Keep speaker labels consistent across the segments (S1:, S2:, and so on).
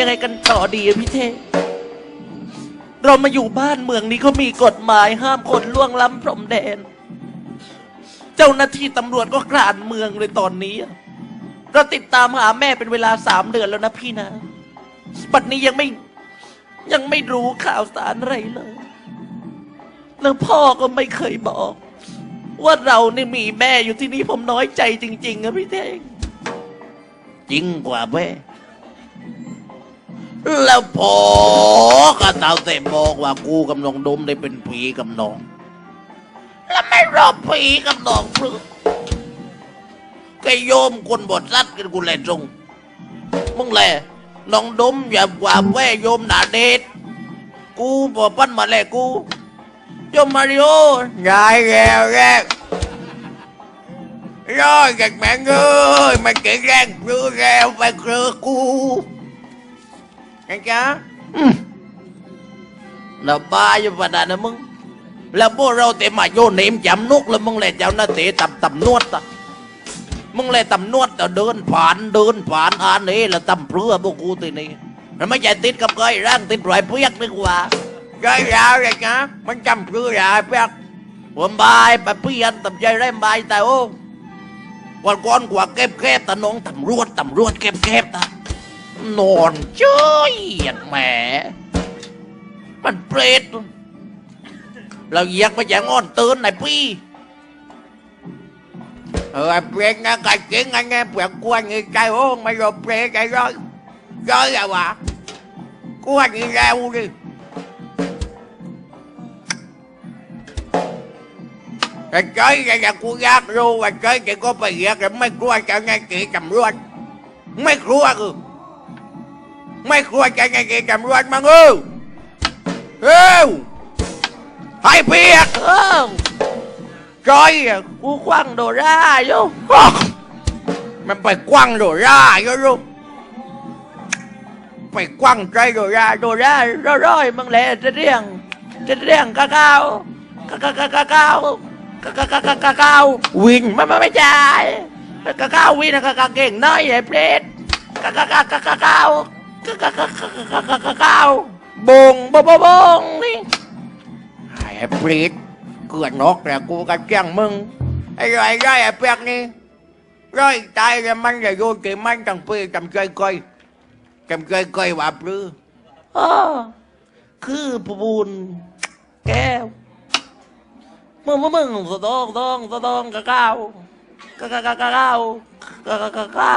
S1: ยังไงกันต่อดีอะพี่เทพเรามาอยู่บ้านเมืองนี้เขามีกฎหมายห้ามคนล่วงล้ำพรมแดน เจ้าหน้าที่ตำรวจก็กลานเมืองเลยตอนนี้อะเราติดตามหาแม่เป็นเวลาสามเดือนแล้วนะพี่นะปัจนี้ยังไม่ยังไม่รู้ข่าวสารอะไรเลย แล้วพ่อก็ไม่เคยบอก ว่าเรานี่มีแม่อยู่ที่นี่ผมน้อยใจจริงๆอะพี่เท่ง จริงกว่าแม่ แล้วพอก็เต่าแต่บอกว่ากูกับน้องดมได้เป็นผีกับน้อง แล้วไม่รอบผีกับน้องพรึกแกโยมคนบทรัดกันกูเลยจงมึงแหละน้องดมอย่ากว่าแว่โยมหนาเดชกูบอกปั้นมาแหละกูโยมมาริโอ
S2: Rồi gheo ra Rồi gạch mẹ ơi Mày kể ra rưa gheo Phải rưa cu Nghe chưa
S1: แล้ว บ้าอยู่ปะดานะมึง แล้วพวกเราเตะมาโยนเนมจำนุกแล้วมึงเลยเจ้าหน้าที่ตำตำนวดอะมึงเลยตำนวดแต่เดินผ่านเดินผ่านอ่านนี่แล้วตำเพื่อพวกกูตีนี่มันไม่ใช่ติดกับใครร่างติดรอยเพียกดีกว่า
S2: Rồi rào rồi nhá Mình chăm rưa rồi biết
S1: ผมบายไปเพียนตำใจไร้บายแต่โอ้วันก่อนกว่าเก็บแคบแต่น้องตำรวจตำรวจเก็บแคบตา นอนเจ้ยแหม มันเปรตเราเยียกไปแจงออนตื่นหนพี่เออเปรตนะกายเก่งไงไงเปลือกกล้วยงี้ใจโอ้ไม่ยอมเปรตใจร้อยร้อยอะ
S2: วะกล้วยงี้แล้วดิแต่เจ้ยแต่กูยากรู้ว่าเจ้ยแกก็ไปเยียกแต่ไม่กลัวจะไงกี่ตำ
S1: รวจไม่กลัวกู
S2: ngay kỹ cầm luôn mà ngư Yêu Hai biết
S1: เออ
S2: Trời à
S1: กูคว้างโดราอยู่
S2: มันไปกว้างโดราเยอะลูกไปกว้างใจโดรา
S1: โดราร้อยมึงแหละจะเรียงจะเรียงกะเก้ากะกะกะกะเก้ากะกะกะกะกะเก้าวินมันไม่ใช่กะเก้าวินกะกะเก่งน้อยไอ้เปรตกะกะกะกะกะเก้ากะ ก้าบงบงบงบงนี่
S2: ไอ้ปรีดเกือนนกแหละกูกับเจ้งมึงไอ้ไรไรไอ้เปียกนี่ร้อยตายแล้วมันจะโยนเกี่มันตั้งปีจำใจก้อยจำใจก้อยว่าปลื้อ
S1: อคือปูนแก้วมึงมึงมึงสะดองดองสะดองกะเก้ากะกะกะกะก้ากะกะกะก้า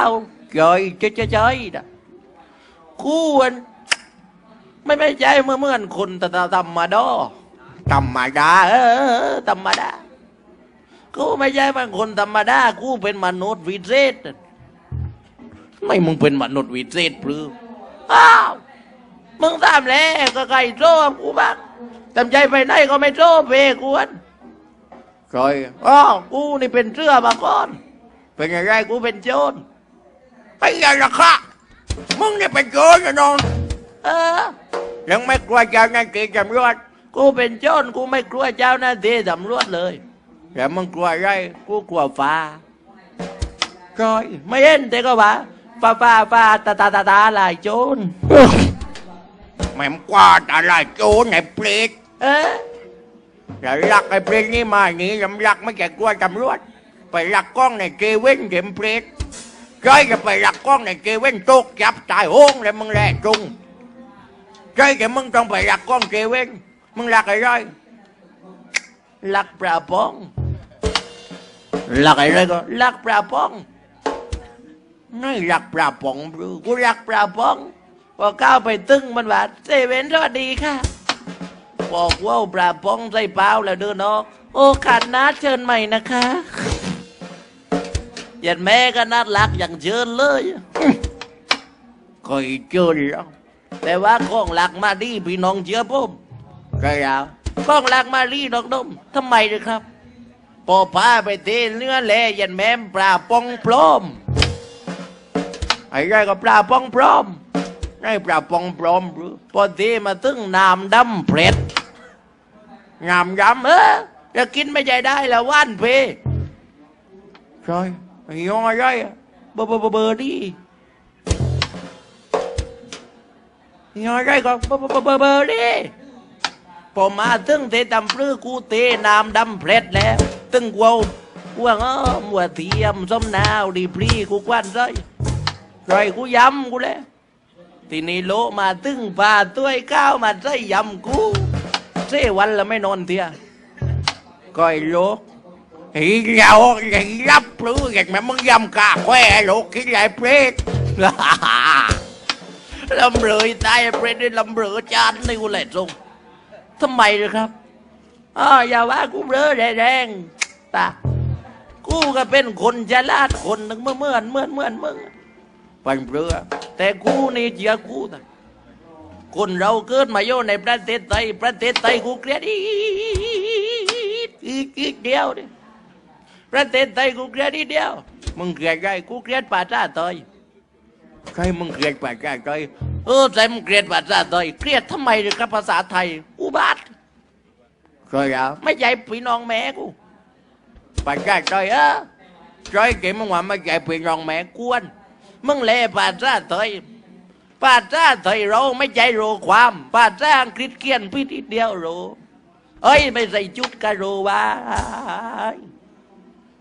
S2: trời
S1: เจ๊เจ๊เจ๊ดะ นไม่ไม่ใจเมื่อเมื่อนคนแต่ธรรมดา
S2: tầm mà đá
S1: เออธรรมดากูไม่ใช่เป็นคนธรรมดากูเป็นมนุษย์วิเศษไม่มึงเป็นมนุษย์วิเศษหรืออ้าวมึงตามแล้วก็ไก่โจ้กูบ้างตามใจไปไหนก็ไม่โจ้เพกวน
S2: rồi
S1: อ้าวกูนี่เป็นเสื้อมาก่อน
S2: เป็นไงไร
S1: กูเป็นโจร
S2: ไอ้ยันละค่ะ มึงเนี่ยเป็นโจรนะน้อง
S1: เออ
S2: ยังไม่กลัวเจ้าหน้าที่ตำรวจ
S1: กูเป็นโจรกูไม่กลัวเจ้าหน้าที่ตำรวจเลย
S2: แล้วมึงกลัวอะไร
S1: กูกลัวฟ้าก้อยไม่เห็นแต่ก็ว่าฟ้าฟ้าฟ้าตาตาตาตาลายโจร
S2: แม่งกว่าแต่ละโจรไอ้เปรต
S1: เออ
S2: แต่ลักไอ้เปรตนี่มาหนีลำลักไม่แก่กลัวตำรวจไปลักกล้องในเกเว่นเข็มเปรต ใช่จะไปหลักกล้องในเกเว่นตกจับตายโห้งเลยมึงแหละจุงใช่แต่มึงต้องไปหลักกล้องเกเว่นมึงหลักอ้ไร
S1: ลักปลาปองลักอะไรก็หลักปลาปอง
S2: ไม่หลักปลาปองบลู
S1: กูลักปลาปองพอก้าวไปตึ้งมันว่าเซเว่นสวัสดีค่ะบอกว่าปลาปองใส่เปล่าแล้วเดินออก โอ้ขาดนัดเชิญใหม่นะคะ ยันแม่ก็นัดลักอย่างเชิญเลย
S2: เคยเจอแล้ว
S1: แต่ว่าของหลักมาดีพี่น้องเชื่อผม
S2: เคยแล้ว
S1: ของหลักมาดีดอกนมทำไมเลยครับพอพาไปเทเนื้อแลยันแม่ปลาปองพร้อม
S2: ไอ้ไร
S1: ก็ปลาปองพร้อม
S2: ไอ้ปลาปองปลอมบลู
S1: พอเทมาตึ้งน้ำดำเผ็ด
S2: งามย
S1: เออจะกินไม่ใจได้ละว่านเพำ
S2: ใช่ ย้อยไรอะ
S1: เบอร์เบอร์เบอร์เบอร์ดี
S2: งอได้ก็เบอร์เบอร์เบอร์เบอร์ดิ
S1: พอมาตึงเทตำปลื้อกูเตน้ำดำเพล็ดแล้วตึงกวาวกวางอ้อมหัวเทียมส้มนาวดีพรีกูกวนใจไรกูย้ำกูแล้วทีนี้โลมาตึงปลาตัวไอ้ก้าวมาใจย้ำกูเสวันละไม่นอนเทีย
S2: ก้อยโลก อีเหงาอย่างรับปลื้อย่างแม่มึงยำกาแควโลกคิดใหญ่เพลก
S1: ลำเรยตายเปรตได้ลำเรอจานนกูแหละทรงทำไมเลยครับอ้อย่าว่ากูเบลอแรงตากูก็เป็นคนฉลาดคนหนึ่งเมื่อเมื่อนเมื่อนเมื่อนมึง
S2: ปันเปลือ
S1: แต่กูนี่เจียกูนะคนเราเกิดมาอยู่ในประเทศไทยประเทศไทยกูเกลียดอีกอีกเดียวดิ ประเทศไทยกูเกลียดอีกเดียว
S2: มึงเกลียดไง
S1: กูเกลียดป่าจ้าตอย
S2: ใครมึงเกลียดปากกาใจ
S1: เออใจมึงเกลียดป่าจ้าตอยเกลียดทำไมเลยครับภาษาไทย อุบาท
S2: เคยเอา
S1: ไม่ใช่พี่น้องแม่กู
S2: ปากกาใจ
S1: เอ
S2: อะ
S1: อ
S2: ใจเก๋มึงว่าไม่ใจเป็นรองแม่
S1: กวน มึงแลป่าจ้าตอยป่าจ้าไทยเราไม่ใจโรความป่าจ้าอังกฤษเกียนพี่ทีเดียวโรเอ้ยไม่ใส่จุดกะโรวาย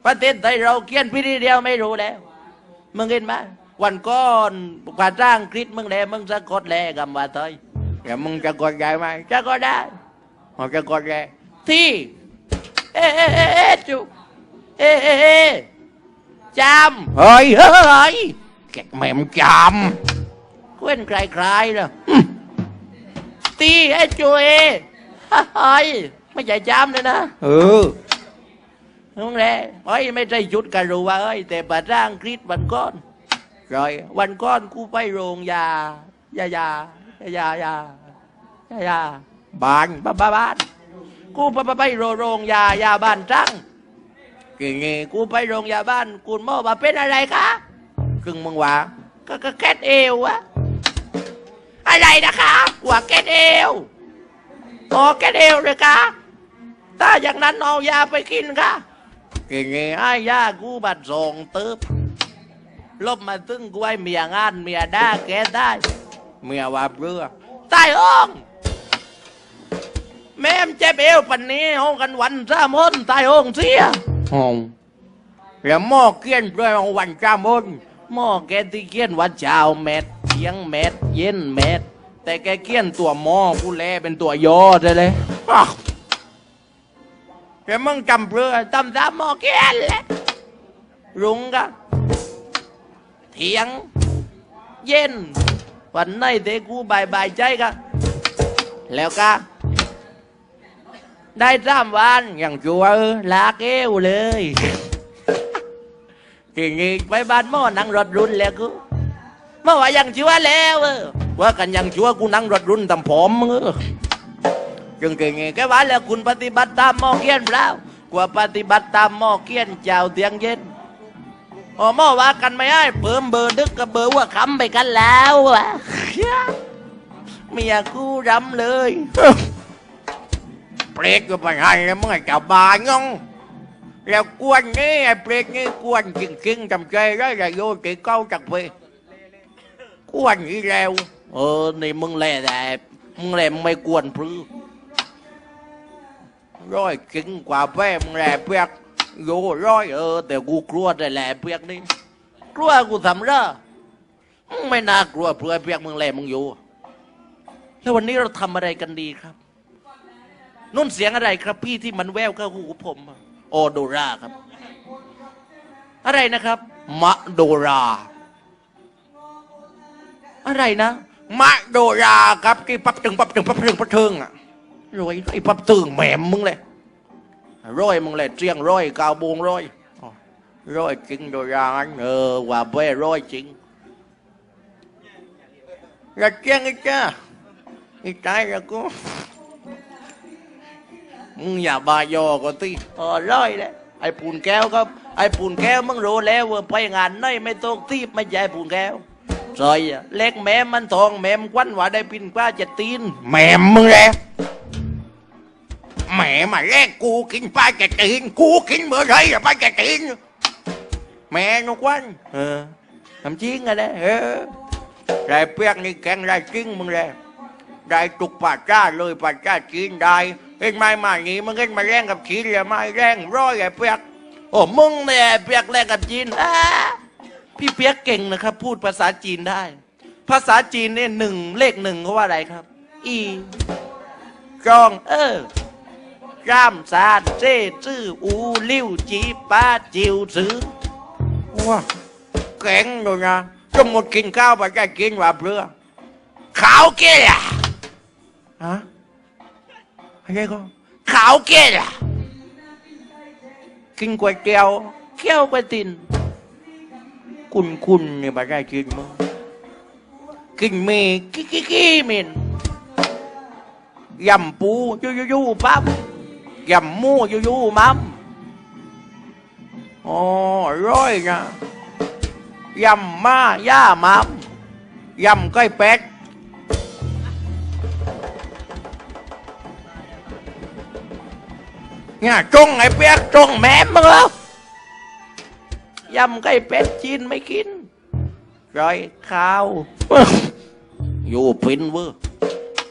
S1: ประเทศไทยเราเขียนพี่ทีเดียวไม่รู้แล้ว มึงเห็นไหมวันก่อนกว่าจ้างคริสมึงแลมึงสะกดแลกับว่าเตย
S2: เดี๋ยวมึงจะกดใจไหม
S1: จะก็ได้
S2: มึงจะกดใจ
S1: ที่เอะเอะเอะเอะจุเอะเอะเอะจำ
S2: เฮ้ย
S1: เฮ้ย
S2: แกแม่มจ
S1: เว้นใครๆเลยตีไอ้จุเอเฮ้ยไม่ใช่จำเลยนะำ
S2: เออ
S1: นั่นแหละเอ้ยไม่ใช่จุดกันรู้ว่าเอ้ยแต่ปัจจ้างคริสวันก้อน
S2: ใจ
S1: วันก้อนกูไปโรงยายายายายายายายา
S2: บาน
S1: บ้าบ้าบ้านกูไปไปไปโรงโรงยายาบ้านจัง
S2: กี่งี้
S1: กูไปโรงยาบ้านกูหมอว่าเป็นอะไรคะ
S2: ครึ่งมึงว่า
S1: ก็ก็แคทเอวอะอะไรนะคะว่าแคทเอวอ๋อแคทเอวเลยคะถ้าอย่างนั้นเอายาไปกินค่ะ
S2: กี่งี้
S1: ไอ้ย่ากูบัดส่งตึบลบมาตึงกูไอ้เมียงานเมียด่าแกได้
S2: เมียว่าเปลือ
S1: ใต้ห้องแม่มเจ็บเอวปันนี้ห้องกันวันสามคนใต้ห้องเสีย
S2: ห้องแล้วหม้อเกี้ยนเปลือยของวันจ้ามน
S1: หม้อแกที่เกี้ยนวันเช้าเม็ดเที่ยงเม็ดเย็นเม็ดแต่แกเกี้ยนตัวหม้อกูแลเป็นตัวยอได้เลย
S2: อ้าว แล้วมึงจำเปลือ
S1: ตำตามหม้อเกี้ยนแหละรุงก็เที่ยง เย็น วันไหนเด็กกูบายบายใจก็แล้วก็ได้สามวัน
S2: อย่างชัว
S1: เออลากเอวเลย
S2: กี่งี้
S1: ไปบ้านหม้อนั่งรถรุ่นแล้วกูเมื่อว่ายังชัวร์แล้วเออว่ากันยังชัวร์กูนั่งรถรุ่นตำผมเออ
S2: จึงกี่งี้
S1: แกว่าแล้วคุณปฏิบัติตามหม้อเกี้ยนเปล่ากว่าปฏิบัติตามหม้อเกี้ยนเจ้าเตียงเย็นอ๋อหม้อว่ากันไม่ได้เพิ่มเบอร์ดึกกับเบอร์ว่าคำไปกันแล้ววะเมียกูรำเลย
S2: เปรกก็ไปให้แล้วมึงไอ้เจ้าบานงงแล้วกวนนี่ไอ้เปรกนี่กวนจริงๆจำใจได้เลยโยติเก้าจักไปกวนอีแล้ว
S1: เออนี่มึงแหละแต่มึงแหละมึงไม่กวนพรือ
S2: ร้อยกินกว่าแป้มึงแหละเปียกโยร้อย
S1: เออ แต่กูกลัวแต่แหละเปียกนี่กลัวกูทำเร่อมึงไม่น่ากลัวเพื่อเปียกมึงแหละมึงอยู่ แล้ววันนี้เราทำอะไรกันดีครับนุ่นเสียงอะไรครับ พี่ที่มันแววเข้าหูผม โอโดราครับ อะไรนะครับ
S2: มะโดรา
S1: อะไรนะ
S2: มะโดราครับที่ปับตึงปับตึงปับตึงปับตึงอะ
S1: รวยไอ้ปับตึงแหมมมึงเลยร้อยมึงเลยเจียงร้อยกาวโบงร้อย
S2: ร้อยกินโดราอัน
S1: เออว่าเบ้ร้อยจริง
S2: แล้วเจียงไอีกจ้าไอีกตายแล้วกู
S1: มึงอย่าบายอก็ตีเออร้อยเลยไอ้ปูนแก้วก็ไอ้ปูนแก้วมึงรู้แล้วว่าไปงานไหนไม่ต้องตีบไม่ใช่ปูนแก้วซอยเล็กแม่มันทองแม่มควันว่าได้ปินกว่าจะตีน
S2: แม่มึงแหละ แหม่มาแรกกูกินปลาแกะตีนกูกินเมื่อไรอะปลาแกะตีนแม่นกวัน
S1: เออทำจริงอะนะ
S2: เออไรเปียกนี่แกงไรจริงมึงแหละ
S1: เได้
S2: ตุกป่าจ้าเลยป่าจ้าจีนได้เอ็งไม่มาอย่างนี้มึงเอ็งมาแรงกับจีนเลยไม่แรงร้อยไอ้เปียก
S1: โอ้มึงเนี่ยเปียกแรกกับจีนอ่าพี่เปียกเก่งนะครับ พูดภาษาจีนได้ ภาษาจีนเนี่ยหนึ่งเลขหนึ่งเขาว่าอะไรครับ อี
S2: จอง
S1: เออ ร่ามซานเจ้จื้ออูลิ้วจีป้าจิวซื้อ
S2: ว้าแข็งเลยนะจะหมดกินข้าวป่าจ้ากินว่าเพื่อขาวเกลี่ยฮะอะไรก็ขาวเกลี่ยกินก๋วยเตี๋ยว
S1: เขี้ยวไปติน
S2: คุณคุณเนี่ยมาได้กินมั้งกินเมกิกิกิเมนยำปูยูยูยูปั๊บ ยำหมูยูยูมัมอ๋อร่อยนะยำมาย่ามัมยำก้อยเป็ดเนี่ยจงไอ้เปียกจงแม่มึงแล้ว
S1: ยำไก่เป็ดจีนไม่กิน
S2: ร้อยข้าว
S1: อยู่พินเวอร์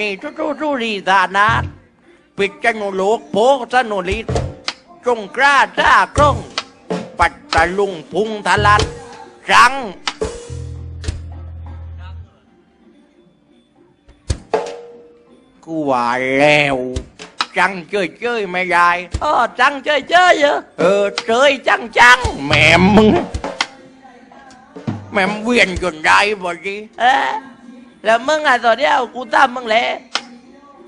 S2: นีทุ
S1: ทุทุรีธานา
S2: ปิดจนุโลก
S1: โพสนุลิต
S2: จงกล้า
S1: ท่ากล้อง
S2: ปัตตาลุง
S1: พุงทะลัน
S2: รังกูว่าแล้วจังเจ้ยเจ้ยไม่ได้
S1: อ๋อจังเจ้ยเจ้ยเอ
S2: เออ
S1: เจ้ยจังจัง
S2: แม่มึงแม่มเวียนจนได้บ่ดี
S1: เออ แล้วมึงอะตอนเดียวกูตามมึงแหละ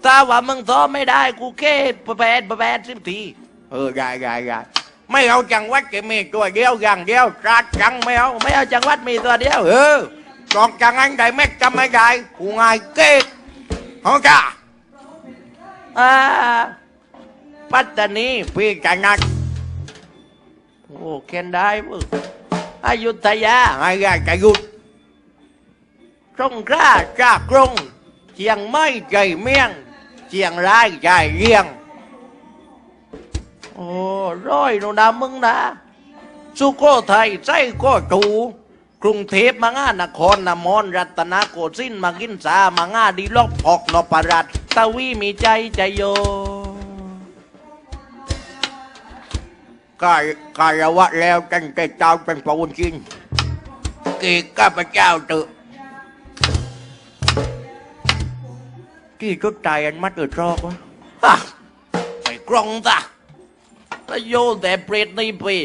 S1: ถ้าว่ามึงซ้อมไม่ได้กูแค่แปดแปดสิบที
S2: เออได้ได้ได้ไม่เอาจังหวัดจะมีตัวเดียวอย่างเดียวจัดจังไม่เอา
S1: ไม่เอาจังหวัดมีตัวเดียว
S2: เออตอกจังอันใดแม่จำไม่ได้กูง่ายเก๊กเขาจ้า
S1: อ่าปัตตานี
S2: พี่จะนัด
S1: โอ้เคนได้มึงอยุธยา
S2: ให้ยายจะหยุด
S1: สงขลา
S2: จากกรุง
S1: เชียงใหม่
S2: ใจเมี่ยงเชียงรายใจเลี้ยง
S1: โอ้ร้อยนูนะมึงนะ สุโขทัยไส้โกตูกรุงเทพมังานครนมรรัตนโกสินทร์มังกินสามังาดีลอกพอกนปรัตตะวีมีใจใจโย
S2: กายกายวะแล้วกันแต่เจ้าเป็นปูนจริงกีข้าพเจ้าเถอะ Cái gì cướp tài anh mắt rồi tro quá
S1: ฮะไปกรองซะแล้วโยนแต่เปรตนี่ปี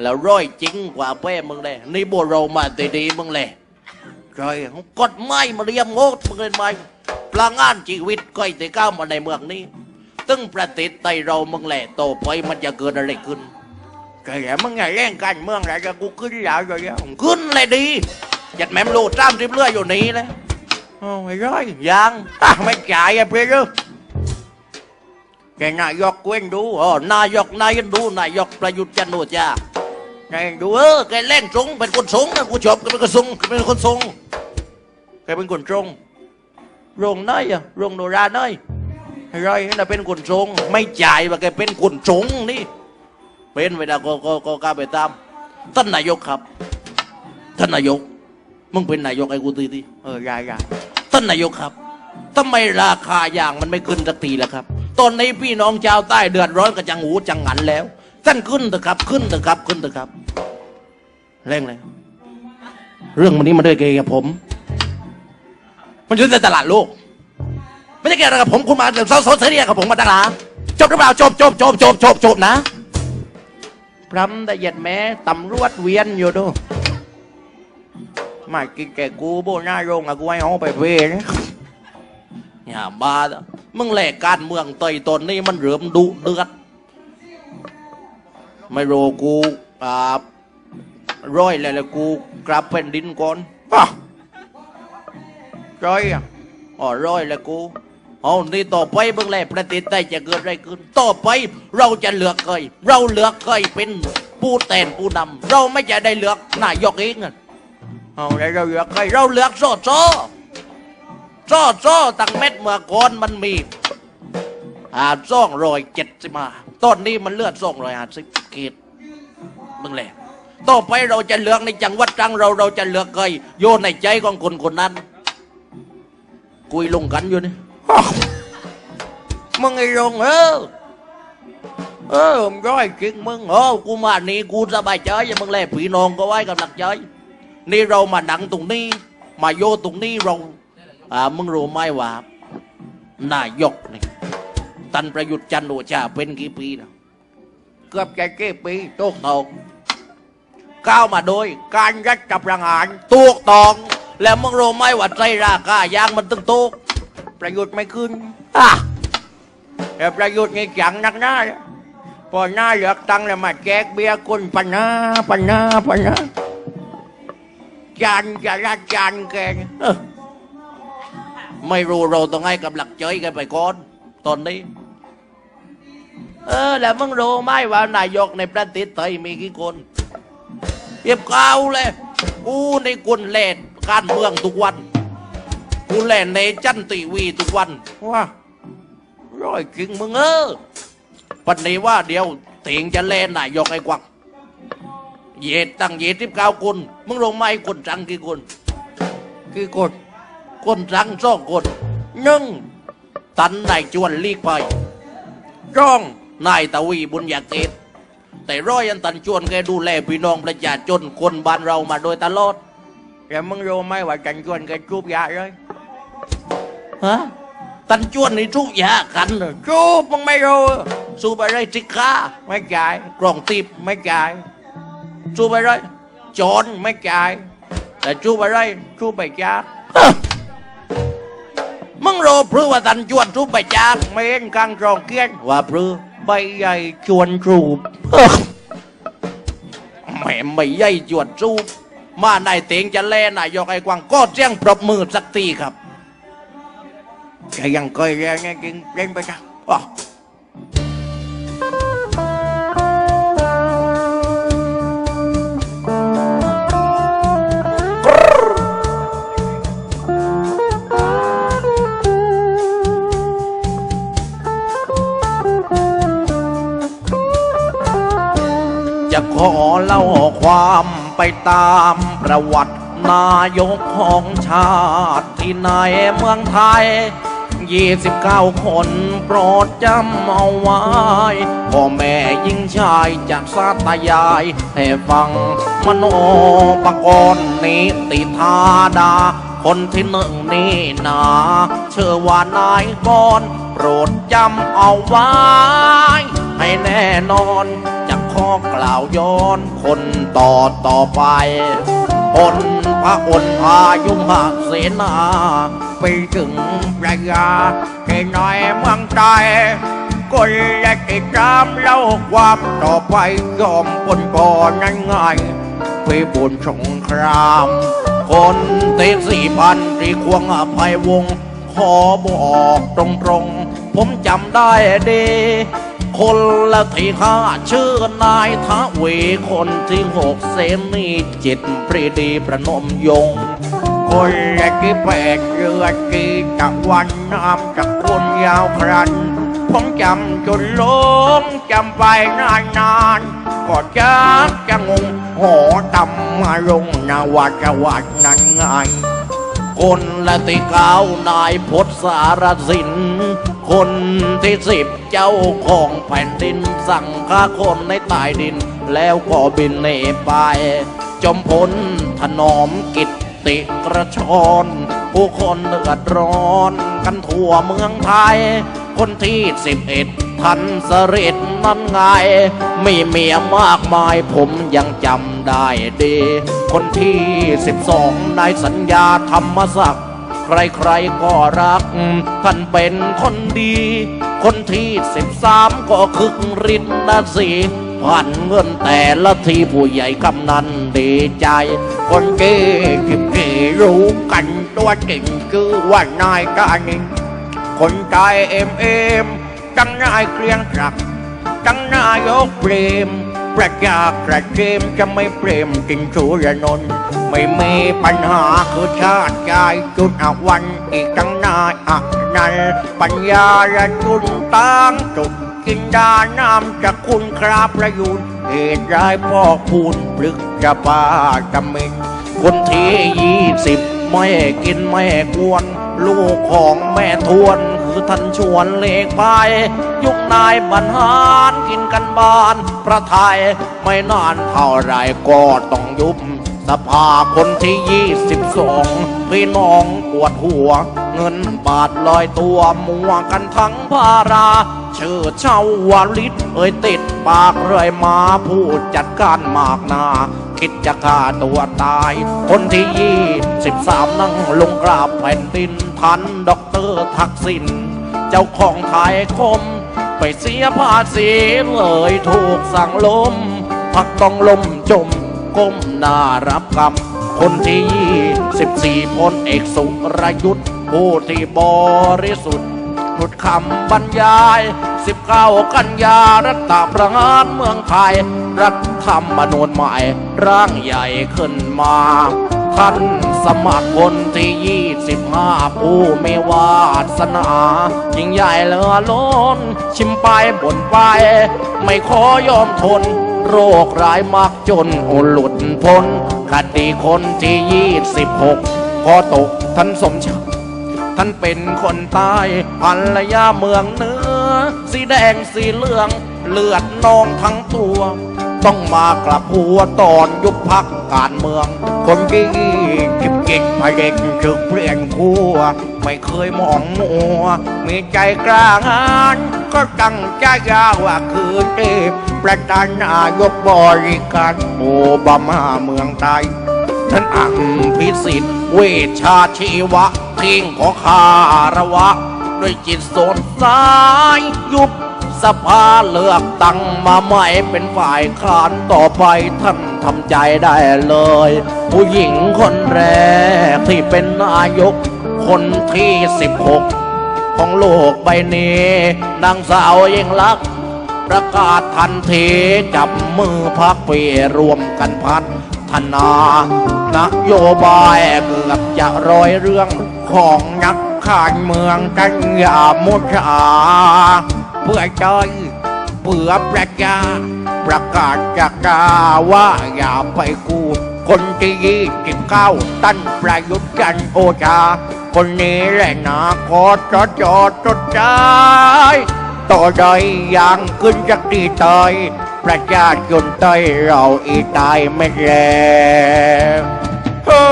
S1: แล้วร้อยจริงกว่าแป้มึงเลยนี่บัวเรามาดีๆมึงเลย rồi không cột mai mà đi em ngốt mà lên mai là ngàn chỉ huyết coi thế cao mà này mượn đi từng ประเทศไทยเรามึงแหละโตไปมันจะเกิดอะไรขึ้น
S2: trời ơi mấy ngày lên cảnh mương lại cho cô cứ đi dạo rồi á không cứ lại đi giật mém lô trăm tiếp lưa vô ní đấy ลยอะ
S1: ขึ้นเลยดียัดแมมโลดจ้ามริบเลื่อยอยู่นี่เลย
S2: โอ้ยร้อย
S1: ยัง
S2: ไม่จ่ายอะเพื่อนแกนายกเว้นดู
S1: อ๋อนายกนายดูนายกประยุทธ์จันทร์โอชานา
S2: ยดู
S1: ดูเออแกเล่นสงเป็นคนสงนะกูชอบแกเป็นคนสงเป็นคนสงแกเป็นคนสงรงน้อยอะรงโนราน้อยร้อยน่ะเป็นคนสงไม่จ่ายว่าแกเป็นคนสงนี่ เป็นเวลาก็ก็ก็กล้าไปตามท่านนายกครับท่านนายกมึงเป็นนายกไอ้กูตีที
S2: เออยายา
S1: ท่านนายกครับทำไมราคายางมันไม่ขึ้นสักทีล่ะครับ ตอนนี้พี่น้องชาวใต้เดือดร้อนกับจังหูจังหันแล้ว ท่านขึ้นเถอะครับ ขึ้นเถอะครับขึ้นเถอะครับเร่งเลยเรื่องวันนี้มันด้วยเกี่ยวกับผม มันอยู่ในตลาดโลก ไม่ได้เกี่ยวอะไรกับผมคุณมาเซาเสียกับผมมาตั้งหลาจบหรือเปล่าจบจบจบจบจบจบนะพรำแต่เยียดแม้ตำรวจเวียนอยู่ดู
S2: มากินแกกูโบหน้าโรงอะกูให้ห้องไปเวนะ
S1: อย่าบ้านะมึงแหลกการเมืองเตยตนนี่มันเริ่มดุเดือดไม่รู้กูอ่าร้อยเลยละกูกลับแผ่นดินก่อน
S2: ป่ะร้อยอะ
S1: อ๋อร้อยแล้วกูเอานี่ต่อไปเบื้องแรกประเทศไทยจะเกิดอะไรขึ้น ต่อไปเราจะเลือกเคย เราเลือกเคยเป็นผู้แทนผู้นำเราไม่จะได้เลือกนายกเองอะ
S2: เอาแล้วเราเหลือใคร
S1: เราเลือกโซโซโซโซตั้งเม็ดเมื่อก่อนมันมีอ่าซ่องรอยเจ็ดสิมาต้นนี้มันเลือดซ่องรอยหาสิบเกตมึงแหละต่อไปเราจะเลือกในจังหวัดตรังเราเราจะเลือกใครโยนในใจของคนคนนั้น คุยลงกันอยู่นี่
S2: มึงไอ้ลงเออเออมึงร้อยจริงมึง
S1: โอ้กูมานี่กูสบายใจอย่ามึงแลผีนองก็ไว้กับหลักใจ นี่เรามาดังตรงนี้ มาโยตรงนี้เราอ่ามึงรู้ไหมว่านายกนี่ตันประยุทธ์จันทร์โอชาเป็นกี่ปีนะ
S2: เกือบจะกี่ปี
S1: ตกตองก้าวมาโดย
S2: การรัฐประหาร
S1: ตูกตอง แล้วมึงรู้ไหมว่าใจราคายางมันตึงตุก
S2: ประยุทธ์ไม่ขึ้น
S1: อะ
S2: แต่ประยุทธ์นี่จังนักหน้าเลยพอหน้าเหลือกตังแล้วมาแจกเบียร์คนปัญหาปัญหาปัญหา จานจะรัดจานแกเนี่ย
S1: เออไม่รู้เราต้องให้กำลังใจกันไปก่อนตอนนี้ เออ แล้วมึงรู้ไหมว่านายกในประเทศไทยมีกี่คนเก็บข่าวเลยกูในคนเล่นการเมืองทุกวัน กูเล่นในจันทีวีทุกวัน
S2: ว่า
S1: ร้อยจริงมึงเออปันนี้ว่าเดียวเถียงจะเล่นนายกไอ้กวัก เหยดตั้งเหยดสิบเก้าคน มึงลงไหมาให้คนจังกี่คน
S2: กี่กด
S1: คนจังสองคนหนึ่งตันนายจวนลีกไป
S2: จ้อง
S1: นายตะวีบุญญาเกตแต่ร้อยอันตันจวนแกดูแลพี่น้องประชาชนคนบ้านเรามาโดยตลอด
S2: แล้วมึงรู้ไหมว่าจันชวนแกจูบยาเลย
S1: ฮะตันจวนนี่ทุกอยางกันเหรอ
S2: จูบมึงไม่รู้
S1: สู้ไปไรจิก้า
S2: ไม่จ่าย
S1: กล่องตีบ
S2: ไม่จ่าย
S1: สู้ไปไรจอน
S2: ไม่จ่าย
S1: แต่จูไปไร
S2: จูบไปจ้า
S1: มึงรอพรือว่าตันจวนทุบไปจาก
S2: ไม่เห็นกลางจองเกียน
S1: ว่าพรือ
S2: ใบใหญ่ชวนจูบ
S1: แหม่ไม่ใหญ่จวนจูบมานายเตงจะแล่นายกไอ้กวางก็เจ้งปรบมือสักทีครับ
S2: แกยังเคยเรียนไงกินเล่นไปจ้า
S1: อ้ ไปตามประวัตินายกของชาติที่ในเมืองไทย 29 คนโปรดจำเอาไว้พ่อแม่ยิ่งชายจากสาตายาย ให้ฟังมโนปกรณ์นิติธาดา คนที่หนึ่งนี่นาเชื่อว่านายกรโปรดจำเอาไว้ ให้แน่นอน อกล่าวย้อนคนต่อต่อไปคนพระอนพายุมเสนา
S2: ไปถึงระยาแค่น้อยเมืองไทยคนและติดตามเล่าความต่อไปยอมคนก่อนง่ายไปบุญสงคราม
S1: คนเตะสี่พันที่ควงอภัยวงศ์ขอบอกตรงๆ ผมจำได้ดี คนละที่ข้าชื่อนายทะเวคนที่หกเสนีจิตปรีดีประนมยง ค
S2: นและที่แปดเรือกีตะวันน้ำจากคนยาวครันผมจำจนลงจำไปนานนานๆก็จักจะงงหอตำมาลงนาวาจัวัดนั้นไง
S1: คนละที่เก้านายพศสารสิน คนที่สิบเจ้าของแผ่นดิน สั่งฆ่าคนในใต้ดิน แล้วก็บินหนีไป จมพลถนอมกิตติกระชอนผู้คนเดือดร้อนกันทั่วเมืองไทย คนที่สิบเอ็ดทันสริตนั้นไงมีเมียมากมายผมยังจำได้ดี คนที่สิบสองนายสัญญาธรรมศักดิ ใครๆก็รัก ท่านเป็นคนดี คนที่สิบสามก็คึกฤทธิ์นะสิผ่านเงินแต่ละทีผู้ใหญ่กำนันดีใจ
S2: คนที่สิบสี่รู้กันตัวจริงคือว่านายกานิงคนใจเอ็มเอ็มตั้งนายเกรียงกรักตั้งนายกเปรม ประยากระเจมจะไม่เปรมจริงสุรนนท์ไม่มีปัญหาคือชาติกายจุดอวันอีกตั้งนายอักนันปัญญาและจุนตั้งจุดกินดานามจะคุณคราประยุนเหตุร้ายพ่อคูณปลึกจะปาจำเมนคนที่ยี่สิบไม่กินไม่กวนลูกของแม่ทวน ท่านชวนเลขไปยุคนายบรรหารกินกันบานประไทยไม่นานเท่าไรก็ต้องยุบสภาคนที่ยี่สิบสองพี่น้องปวดหัว เงินบาทลอยตัวมัวกันทั้งภาราชื่อเช่าวาลิตเอ่ยติดปากเรื่อยมาผู้จัดการมากนา คิดจะฆ่าตัวตาย คนที่ยี่สิบสามนั่งลงกราบแผ่นดินทันด็อกเตอร์ทักษิณ เจ้าของไทยคม ไปเสียภาษีเลยถูกสั่งล้มพักต้องล้มจมก้มหน้ารับกรรม คนที่ยี่สิบสี่พลเอกสุรยุทธ์ผู้ที่บริสุทธิ์หลุดคำบรรยายสิบเก้ากันยารัฐประหารเมืองไทย รัฐธรรมนูญใหม่ ร่างใหญ่ขึ้นมา ท่านสมัครคนที่ยี่สิบห้าผู้มีวาสนายิ่งใหญ่เหลือล้น ชิมไปบ่นไป ไม่ขอยอมทน โรคร้ายมักจนอุหลุดพ้นคดีคนที่ยี่สิบหกพอตกท่านสมชายท่านเป็นคนตายภรรยาเมืองเนื้อ สีแดงสีเหลือง เลือดนองทั้งตัว ต้องมากลับหัวตอนยุบพักการเมือง คนที่จิบกินพระเด็กถึกเปลี่ยนคู่ ไม่เคยมองมัว มีใจกล้าหาญก็ตั้งใจยาว่าคืนเทพประธานนายกบริการโอบามาเมืองไทยท่านอังพิสิทธิ์เวชาชีวะทิ้งของคารวะ ด้วยจิตสดใสยุบ สภาเลือกตั้งมาใหม่เป็นฝ่ายค้านต่อไปท่านทำใจได้เลย ผู้หญิงคนแรกที่เป็นนายกคนที่ 16 ของโลกใบนี้นางสาวยิ่งลักษณ์ประกาศทันทีจับมือพักเปีรวมกันพัฒนานโยบายเกือบจะร้อยเรื่องของนักข่านเมืองกันอย่ามุชา เพื่อใจเพื่อประชาประกาศจากกาว่าอย่าไปกูคนที่ยี่สิบเก้าตั้นประยุทธ์จันโอชา คนนี้แหละนาคอจอจอจดใจต่อใดยังขึ้นจากที่ตายประชาชนใต้เราอีตายไม่แรงโอ้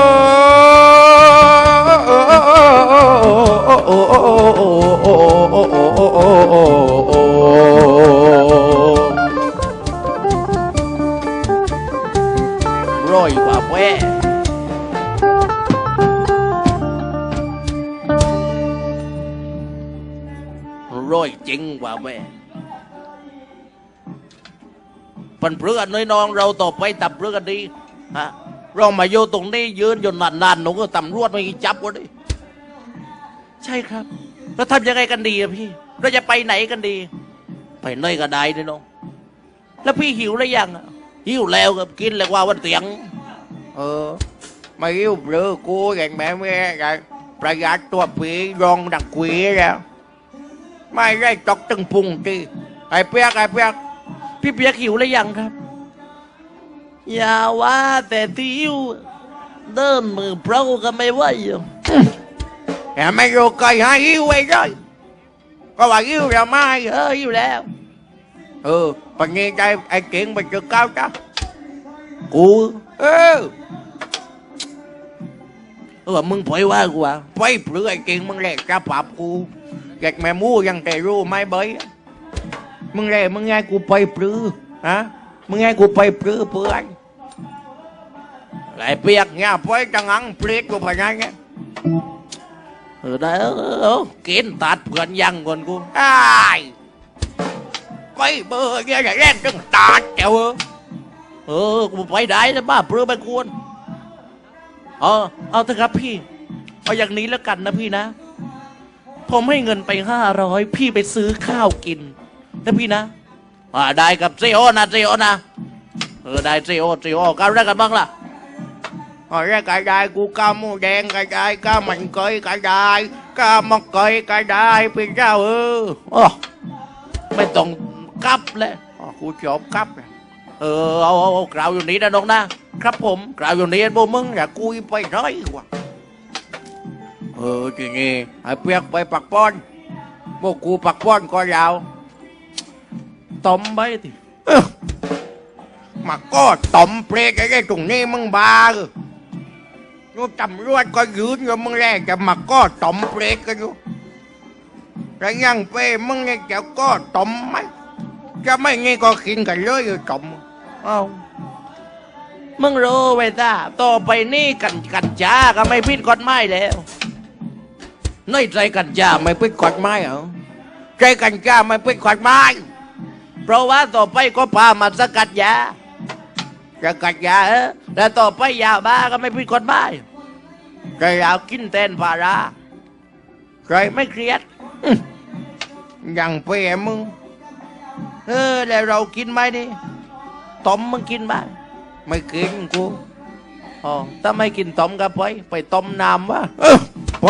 S2: เป็นเพื่อนน้อยน้องเราต่อไปตับเรื่องกันดีฮะเรามาอยู่ตรงนี้ยืนอยู่นานๆหนูก็ตำรวจไม่จับก็ดิใช่ครับ แล้วทำยังไงกันดีอะพี่ เราจะไปไหนกันดี ไปไหนก็ได้นี่น้อง แล้วพี่หิวหรือยังหิวแล้วครับกินเลยว่าวันเตียง เออไม่หิวหรือกูอย่างแม่แม่กันประหยัดตัวผีรองดักผีแล้ว ไม่ได้ตกตึงพุงทีไอ้เปียกไอ้เปียก พี่เปียกหิวหรือยังครับ อย่าว่าแต่ที่หิวเดินมือเปล่าก็ไม่ไหวอยู่แหมไม่รู้ใครให้หิวไว้เลยก็ว่าหิวแล้วไม่เออหิวแล้ว เออปัญญาใจไอ้เก่งไปเจอก้าวจ้ะกูเออเออมึงปล่อยว่ากูอะปล่อยเปลือยเก่งมึงแหลกจะปรับกูแกกแม่มูยังแต่รู้ไหม่เบย มึงแหลมึงไงกูไปปลือฮะมึงไงกูไปปลือเปื่อยไรเปียกเนี่ยไปจังหังเปลียกกูพะยังไงเออได้เออเออเออกินตัดเพื่อนยังก่อนกูไอ้ไปเบอร์เนี่ยอย่าแรงจังตัดแกวเออเออกูไปได้นะบ้าเปลือไปกวน
S1: อ๋อเอาเถอะครับพี่เอาอย่างนี้แล้วกันนะพี่นะ ผมให้เงินไปห้าร้อยพี่ไปซื้อข้าวกิน นะพี่นะอ่าได้กับเซโอนะเซโอนะเออได้เซโอเซโอก้าวแรกกันบ้างล่ะ
S2: Hồi ra cả đài của ca mu đen cả đài ca mạnh cơi cả đài ca mọc cơi cả đài bên rau ư
S1: อ๋อไม่ต้องกลับเลย
S2: Ờ, Cô chộp cắp rồi
S1: เออเอาเอาเอากล่าวอยู่นี้นะน้องนะครับผมกล่าวอยู่นี้โบมึง
S2: là cui bay nói quá Ừ chị nè Hãy biết bay bạc bon Một cụ bạc bon coi rào
S1: ตอมไปติ
S2: Mà có tầm plê cái cái trùng này mừng ba rồi Nó tầm ruột coi dữ rồi mừng ra Chà mà có tầm plê cái nó Rồi nhăn phê mừng nghe chả có tầm mấy Chà mấy nghe có khiến cả lưới rồi tầm
S1: เอามึงรู้ไว้จ้าต่อไปนี่กันกันจ้าก็ไม่พิดกฎหมายแล้ว
S2: น้อยใจกันจ้าไม่เป็นกฎหมายเหรอใจกันจ้าไม่เป็นกฎหมาย
S1: เพราะว่าต่อไปก็พามาสกัดยา
S2: จะกัดยา
S1: เออแล้วต่อไปยาบ้าก็ไม่พิดกฎหมาย
S2: ใจ
S1: อยากกินแทนภารา
S2: ใจ
S1: ไม่เครียดอ
S2: ยังเป้มึง
S1: เออแล้วเรากินไหมนี่ต้มมึงกินไหม
S2: ไม่กินกู
S1: อ๋อถ้าไม่กินต้มก็ไปไปต้มน้ำวะ
S2: เออไป